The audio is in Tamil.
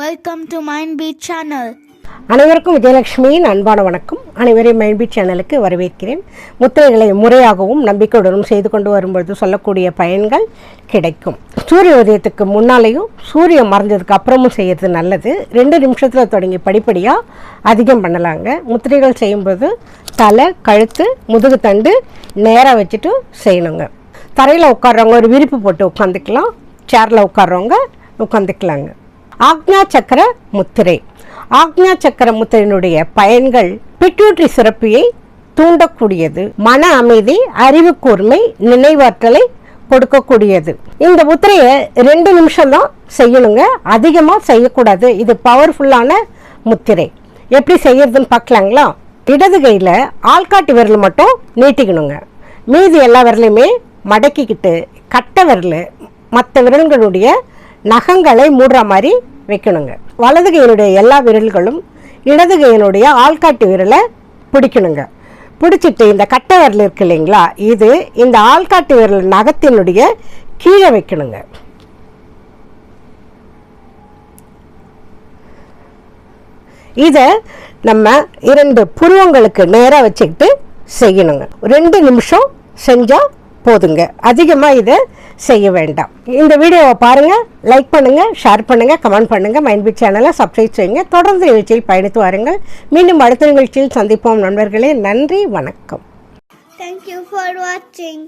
Welcome to Mind Beat channel அனைவருக்கும் விஜயலட்சுமியின் அன்பான வணக்கம். அனைவரையும் மைன்பி சேனலுக்கு வரவேற்கிறேன். முத்திரைகளை முறையாகவும் நம்பிக்கையுடனும் செய்து கொண்டு வரும்பொழுது சொல்லக்கூடிய பயன்கள் கிடைக்கும். சூரிய உதயத்துக்கு முன்னாலேயும் சூரியன் மறைஞ்சதுக்கு அப்புறமும் செய்யறது நல்லது. ரெண்டு நிமிஷத்தில் தொடங்கி படிப்படியாக அதிகம் பண்ணலாங்க. முத்திரைகள் செய்யும்போது தலை கழுத்து முதுகு தண்டு நேராக வச்சுட்டு செய்யணுங்க. தரையில் உட்கார்றவங்க ஒரு விரிப்பு போட்டு உட்காந்துக்கலாம் சேரில் உட்காடுறவங்க உட்காந்துக்கலாங்க ஆக்ஞா சக்கர முத்திரை. ஆக்ஞா சக்கர முத்திரையினுடைய பயன்கள் பிட்யூட்ரி சுரப்பியை தூண்டக்கூடியது. மன அமைதி அறிவு கூர்மை நினைவாற்றலை கொடுக்கக்கூடியது. இந்த முத்திரையை ரெண்டு நிமிஷம் தான் செய்யணுங்க. அதிகமாக செய்யக்கூடாது. இது பவர்ஃபுல்லான முத்திரை. எப்படி செய்யறதுன்னு பார்க்கலாங்களா? இடது கையில் ஆள்காட்டி விரல் மட்டும் நீட்டிக்கணுங்க. மீதி எல்லா விரலையுமே மடக்கிக்கிட்டு கட்டை விரல் மற்ற விரல்களுடைய நகங்களை மூடுற மாதிரி வைக்கணுங்க. வலது கையினுடைய எல்லா விரல்களும் இடது கையினுடைய ஆள்காட்டு விரலை பிடிக்கணுங்க. பிடிச்சிட்டு இந்த கட்டை விரல் இருக்கு இல்லைங்களா இது இந்த ஆள்காட்டு விரல் நகத்தினுடைய கீழே வைக்கணுங்க. இதை நம்ம இரண்டு புருவங்களுக்கு நேராக வச்சுக்கிட்டு செய்யணுங்க. ரெண்டு நிமிஷம் செஞ்சால் போதுங்க. அதிகமாக இதை செய்ய வேண்டாம். இந்த வீடியோவை பாருங்கள் லைக் பண்ணுங்கள் ஷேர் பண்ணுங்கள் கமெண்ட் பண்ணுங்கள் மைண்ட்பிட் சேனலை சப்ஸ்கிரைப் செய்யுங்க. தொடர்ந்து நிகழ்ச்சியில் பயணித்து வாருங்கள். மீண்டும் அடுத்த நிகழ்ச்சியில் சந்திப்போம் நண்பர்களே. நன்றி வணக்கம். Thank you for watching.